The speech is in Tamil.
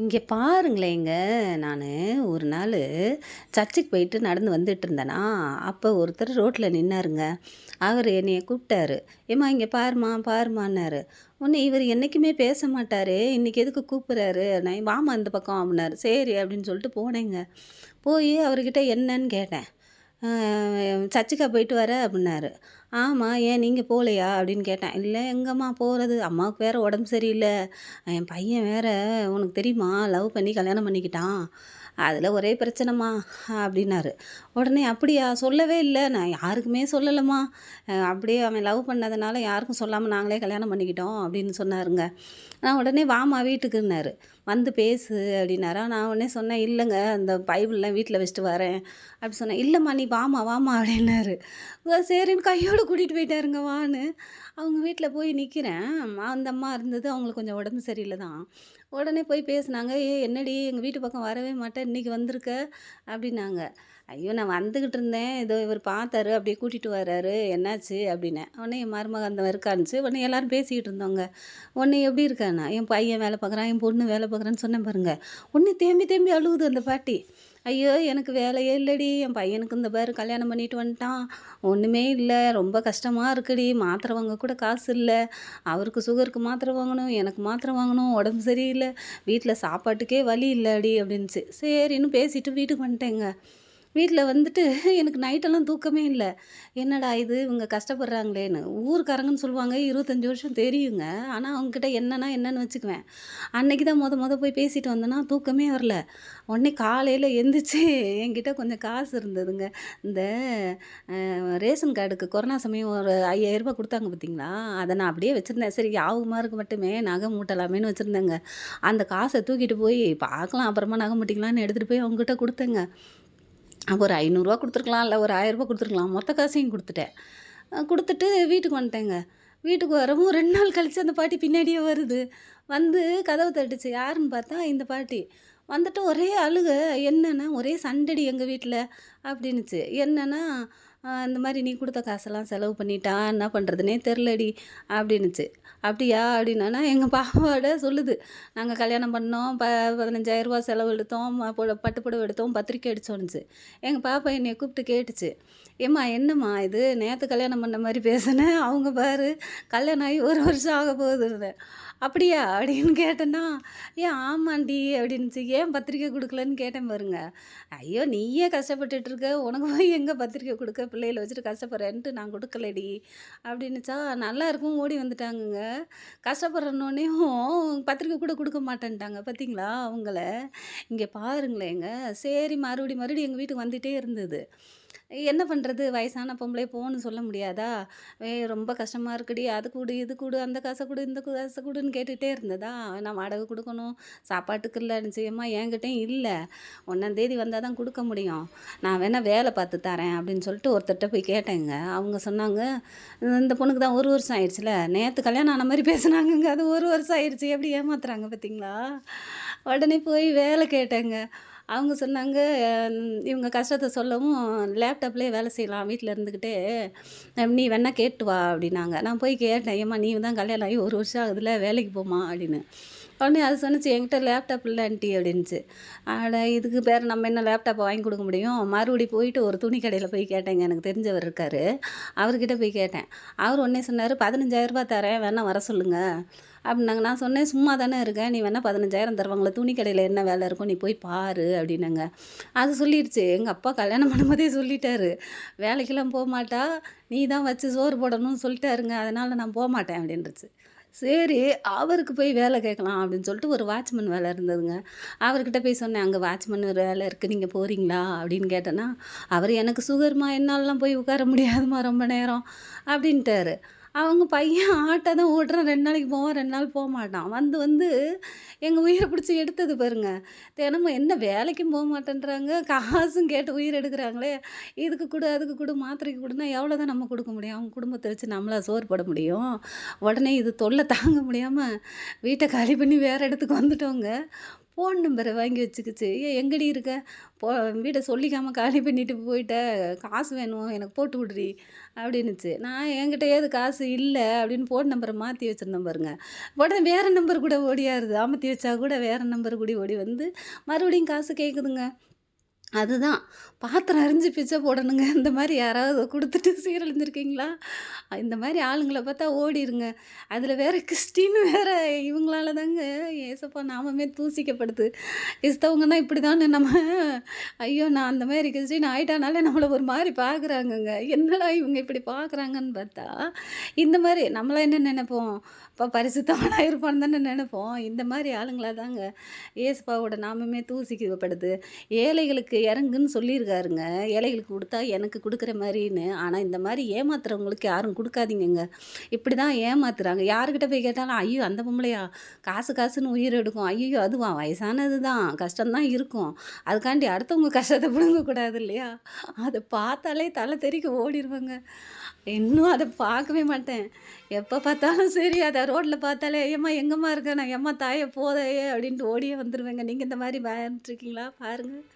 இங்கே பாருங்களேங்க நான் ஒரு நாள் சர்ச்சுக்கு போயிட்டு நடந்து வந்துட்டு இருந்தேனா அப்போ ஒருத்தர் ரோட்டில் நின்னாருங்க. அவர் என்னையை கூப்பிட்டாரு. ஏம்மா இங்கே பாரும்மா பாருமான்னாரு ஒன்று இவர் என்றைக்குமே பேச மாட்டார். இன்றைக்கி எதுக்கு கூப்பிட்றாரு? நான் வாமா இந்த பக்கம் அப்படின்னாரு சரி அப்படின்னு சொல்லிட்டு போனேங்க. போய் அவர்கிட்ட என்னன்னு கேட்டேன். சர்ச்சுக்கா போயிட்டு வர அப்படின்னாரு. ஆமாம் ஏன் நீங்கள் போகலையா? அப்படின்னு கேட்டேன். இல்லை எங்கம்மா போகிறது அம்மாவுக்கு வேறு உடம்பு சரியில்லை. என் பையன் வேறு உனக்கு தெரியுமா? லவ் பண்ணி கல்யாணம் பண்ணிக்கிட்டான். அதில் ஒரே பிரச்சனைம்மா அப்படின்னாரு. உடனே அப்படியா? சொல்லவே இல்லை. நான் யாருக்குமே சொல்லலைம்மா. அப்படியே அவன் லவ் பண்ணதுனால யாருக்கும் சொல்லாமல் நாங்களே கல்யாணம் பண்ணிக்கிட்டோம் அப்படின்னு சொன்னாருங்க. நான் உடனே வாமா வீட்டுக்குன்னாரு. வந்து பேசு அப்படின்னாரா? நான் உடனே சொன்னேன் இல்லைங்க அந்த பைபிள்லாம் வீட்டில் வச்சுட்டு வரேன். அப்படி சொன்னேன். இல்லைம்மா நீ வாமா வாமா அப்படின்னாரு. சரின்னு கையோடு கூட்டிகிட்டு போயிட்டாருங்க வான்னு. அவங்க வீட்டில் போய் நிற்கிறேன் அந்த அம்மா இருந்தது அவங்களுக்கு கொஞ்சம் உடம்பு சரியில்லை தான் உடனே போய் பேசுனாங்க ஏ என்னடி எங்கள் வீட்டு பக்கம் வரவே மாட்டேன் இன்றைக்கி வந்திருக்க? அப்படின்னாங்க. ஐயோ நான் வந்துக்கிட்டு இருந்தேன். இதோ இவர் பார்த்தாரு. அப்படியே கூட்டிகிட்டு வர்றாரு. என்னாச்சு? அப்படின்னேன் உடனே என் மருமக அந்த இருக்கான்ச்சு உடனே எல்லோரும் பேசிக்கிட்டு இருந்தோங்க உடனே எப்படி இருக்கானா என் பையன் வேலை பார்க்குறான் என் பொண்ணு வேலை பார்க்குறான்னு சொன்னேன் பாருங்க. உடனே தேம்பி தேம்பி அழுகுது அந்த பாட்டி. ஐயோ எனக்கு வேலையே இல்லைடி. என் பையனுக்கு இந்த பாரு கல்யாணம் பண்ணிட்டு வந்துட்டான். ஒன்றுமே இல்லை. ரொம்ப கஷ்டமாக இருக்குடி. மாத்திரை வாங்க கூட காசு இல்லை. அவருக்கு சுகருக்கு மாத்திரை வாங்கணும். எனக்கு மாத்திரை வாங்கணும். உடம்பு சரியில்லை. வீட்டில் சாப்பாட்டுக்கே வழி இல்லைடி அப்படின்ச்சு சரின்னு பேசிட்டு வீட்டுக்கு வந்துட்டேங்க. வீட்டில் வந்துட்டு எனக்கு நைட்டெல்லாம் தூக்கமே இல்லை. என்னடா இது? இவங்க கஷ்டப்படுறாங்களேன்னு. ஊருக்காரங்கன்னு சொல்லுவாங்க இருபத்தஞ்சி வருஷம் தெரியுங்க. ஆனால் அவங்கக்கிட்ட என்னன்னா என்னன்னு வச்சுக்குவேன். அன்னைக்கு தான் மொதல் மொதல் போய் பேசிட்டு வந்தேன்னா தூக்கமே வரல. உடனே காலையில் எந்திரிச்சு என்கிட்ட கொஞ்சம் காசு இருந்ததுங்க. இந்த ரேஷன் கார்டுக்கு கொரோனா சமயம் ஒரு ஐயாயிரரூபா கொடுத்தாங்க பார்த்தீங்களா அதை நான் அப்படியே வச்சுருந்தேன். சரி யாவுமாருக்கு மட்டுமே நகை மூட்டலாமேன்னு வச்சுருந்தேங்க. அந்த காசை தூக்கிட்டு போய் பார்க்கலாம் அப்புறமா நகை மூட்டிக்கலான்னு எடுத்துகிட்டு போய் அவங்ககிட்ட கொடுத்தேங்க. ஒரு ஐநூறுரூவா கொடுத்துருக்கலாம் இல்லை ஒரு ஆயிரரூபா கொடுத்துருக்கலாம். மொத்த காசையும் கொடுத்துட்டேன். கொடுத்துட்டு வீட்டுக்கு வந்துட்டேங்க. வீட்டுக்கு வரவும் ரெண்டு நாள் கழித்து அந்த பாட்டி பின்னாடியே வருது. வந்து கதவை தட்டுச்சு. யாருன்னு பார்த்தா இந்த பாட்டி. வந்துட்டு ஒரே அழுக என்னென்னா ஒரே சண்டடி எங்கள் வீட்டில் அப்படின்னுச்சு. என்னென்னா இந்த மாதிரி நீ கொடுத்த காசெல்லாம் செலவு பண்ணிட்டா என்ன பண்ணுறதுனே தெரிலடி அப்படின்னுச்சு. அப்படியா? அப்படின்னா எங்கள் பாப்பாவோட சொல்லுது. நாங்கள் கல்யாணம் பண்ணோம் ப பதினஞ்சாயிரரூபா செலவு எடுத்தோம் பட்டுப்புடவை எடுத்தோம் பத்திரிக்கை அடிச்சோன்னுச்சு. எங்கள் பாப்பா என்னை கூப்பிட்டு கேட்டுச்சு. ஏம்மா என்னம்மா இது? நேற்று கல்யாணம் பண்ண மாதிரி பேசினேன் அவங்க பாரு கல்யாணம் ஆகி ஒரு வருஷம் ஆக போகுதுன்னு அப்படியா? அப்படின்னு கேட்டேன்னா ஏன் ஆமாண்டி அப்படின்னுச்சு. ஏன் பத்திரிக்கை கொடுக்கலன்னு கேட்டேன் பாருங்க. ஐயோ நீயே கஷ்டப்பட்டுட்டு இருக்க. உனக்கு போய் எங்கே பத்திரிக்கை கொடுக்க பிள்ளைகளை வச்சுட்டு கஷ்டப்படுறேன்ட்டு நான் கொடுக்கலடி அப்படின்னுச்சா நல்லா இருக்கும் ஓடி வந்துட்டாங்கங்க. கஷ்டப்படுறனோடனேயும் பத்திரிக்கை கூட கொடுக்க மாட்டேன்ட்டாங்க. பார்த்தீங்களா அவங்கள? இங்கே பாருங்களேங்க. சரி மறுபடி மறுபடி எங்கள் வீட்டுக்கு வந்துகிட்டே இருந்தது. என்ன பண்ணுறது வயசான பொம்பளை போன்னு சொல்ல முடியாதா? ஏ ரொம்ப கஷ்டமாக இருக்குடி. அது கொடு இது கொடு அந்த காசை கொடு இந்த காசை கொடுன்னு கேட்டுகிட்டே இருந்ததா? நான் வாடகை கொடுக்கணும். சாப்பாட்டுக்கு இல்லை செய்யம்மா என்கிட்டையும் இல்லை. ஒன்றாந்தேதி வந்தால் தான் கொடுக்க முடியும். நான் வேணால் வேலை பார்த்து தரேன் அப்படின்னு சொல்லிட்டு ஒருத்தர்கிட்ட போய் கேட்டேங்க. அவங்க சொன்னாங்க இந்த பொண்ணுக்கு தான் ஒரு வருஷம் ஆயிடுச்சுல. நேற்று கல்யாணம் ஆன மாதிரி பேசுனாங்கங்க. அது ஒரு வருஷம் ஆயிடுச்சு. எப்படி ஏமாத்துறாங்க பார்த்தீங்களா? உடனே போய் வேலை கேட்டேங்க. அவங்க சொன்னாங்க இவங்க கஷ்டத்தை சொல்லவும் லேப்டாப்லேயே வேலை செய்யலாம் வீட்டில் இருந்துக்கிட்டே நீ வேணால் கேட்டு வா அப்படின்னாங்க. நான் போய் கேட்டேன் ஏம்மா நீ தான் கல்யாணம் ஆகி ஒரு வருஷம் ஆகுதுல வேலைக்கு போமா அப்படின்னு. உடனே அது சொன்னிச்சு என்கிட்ட லேப்டாப் இல்லை ஆண்டி அப்படின்ச்சு அட இதுக்கு பேர் நம்ம என்ன லேப்டாப்பை வாங்கி கொடுக்க முடியும்? மறுபடி போயிட்டு ஒரு துணி கடையில் போய் கேட்டேங்க எனக்கு தெரிஞ்சவர் இருக்கார். அவர்கிட்ட போய் கேட்டேன். அவர் உடனே சொன்னார் பதினஞ்சாயிரரூபா தரேன் வேணால் வர சொல்லுங்கள் அப்படின்னாங்க. நான் சொன்னேன் சும்மா தானே இருக்கேன் நீ வேணால் பதினஞ்சாயிரம் தருவாங்களே துணி கடையில் என்ன வேலை இருக்கும் நீ போய் பாரு அப்படின்னாங்க. அது சொல்லிடுச்சு எங்கள் அப்பா கல்யாணம் பண்ணும்போதே சொல்லிட்டாரு. வேலைக்கெல்லாம் போக மாட்டா நீ தான் வச்சு சோறு போடணும்னு சொல்லிட்டாருங்க அதனால் நான் போக மாட்டேன் அப்படின்றச்சு. சரி அவருக்கு போய் வேலை கேட்கலாம் அப்படின்னு சொல்லிட்டு ஒரு வாட்ச்மேன் வேலை இருந்ததுங்க. அவர்கிட்ட போய் சொன்னேன் அங்கே வாட்ச்மேன் வேலை இருக்குது நீங்கள் போகிறீங்களா அப்படின்னு கேட்டேன்னா அவர் எனக்கு சுகர்மா என்னாலலாம் போய் உட்கார முடியாதுமா ரொம்ப நேரம். அப்படின்ட்டாரு. அவங்க பையன் ஆட்டை தான் ஓட்டுறான். ரெண்டு நாளைக்கு போவான் ரெண்டு நாள் போக மாட்டான். வந்து வந்து எங்கள் உயிரை பிடிச்சி எடுத்தது பாருங்க. தினமும் என்ன வேலைக்கும் போக மாட்டேன்றாங்க. காசும் கேட்டு உயிர் எடுக்கிறாங்களே. இதுக்கு கொடு அதுக்கு கொடு மாத்திரைக்கு கொடுனா எவ்வளோ தான் நம்ம கொடுக்க முடியும்? அவங்க குடும்பத்தை வச்சு நம்மளா சோறு போட முடியும்? உடனே இது தொல்லை தாங்க முடியாமல் வீட்டை காலி பண்ணி வேறு இடத்துக்கு வந்துட்டோங்க ஃபோன் நம்பரை வாங்கி வச்சுக்கிச்சு. ஏ எங்கடி இருக்க? போ வீட்டை சொல்லிக்காமல் காலி பண்ணிட்டு போயிட்ட. காசு வேணும்? எனக்கு போட்டு விடுறி அப்படின்னுச்சு. நான் என்கிட்ட ஏது காசு இல்லை அப்படின்னு ஃபோன் நம்பரை மாற்றி வச்சுருந்தேன் பாருங்க. உடனே வேறு நம்பர் கூட ஓடியாருது. அமர்த்தி வச்சா கூட வேறு நம்பர் கூட ஓடி வந்து மறுபடியும் காசு கேட்குதுங்க அதுதான். பாத்திரம் அரிஞ்சு பிச்சை போடணுங்க. இந்த மாதிரி யாராவது கொடுத்துட்டு சீரழிஞ்சிருக்கீங்களா? இந்த மாதிரி ஆளுங்களை பார்த்தா ஓடிருங்க. அதில் வேற கிறிஸ்டின் வேற இவங்களால தாங்க ஏசப்பா நாமமே தூசிக்கப்படுது. கிறிஸ்தவங்கன்னா இப்படி தானே நம்ம. ஐயோ நான் அந்த மாதிரி கிறிஸ்டின் ஆகிட்டானாலே நம்மளை ஒரு மாதிரி பார்க்குறாங்கங்க. என்னடா இவங்க இப்படி பார்க்குறாங்கன்னு பார்த்தா இந்த மாதிரி நம்மளாம் என்ன நினைப்போம்? இப்போ பரிசுத்தவனாக இருப்பான்னு தானே நினைப்போம். இந்த மாதிரி ஆளுங்களா தாங்க ஏசப்பாவோட நாமமே தூசிக்கப்படுது. ஏழைகளுக்கு இறங்குன்னு சொல்லியிருக்காருங்க. ஏழைகளுக்கு கொடுத்தா எனக்கு கொடுக்குற மாதிரின்னு. ஆனால் இந்த மாதிரி ஏமாத்துறவங்களுக்கு யாரும் கொடுக்காதீங்கங்க. இப்படி தான் ஏமாத்துறாங்க. யாருக்கிட்ட போய் கேட்டாலும் ஐயோ அந்த பொம்பளையா? காசு காசுன்னு உயிர் எடுக்கும். ஐயோ அதுவா? வயசானது தான் கஷ்டம்தான் இருக்கும். அதுக்காண்டி அடுத்தவங்க கஷ்டத்தை பிடுங்கக்கூடாது இல்லையா? அதை பார்த்தாலே தலை தெறிக்க ஓடிடுவாங்க இன்னும் அதை பார்க்கவே மாட்டேன். எப்போ பார்த்தாலும் சரி அதை ரோட்டில் பார்த்தாலே ஏம்மா எங்கம்மா இருக்க? நான் எம்மா தாயை போதையே அப்படின்ட்டு ஓடியே வந்துடுவேங்க நீங்கள் இந்த மாதிரி பயந்துருக்கீங்களா? பாருங்கள்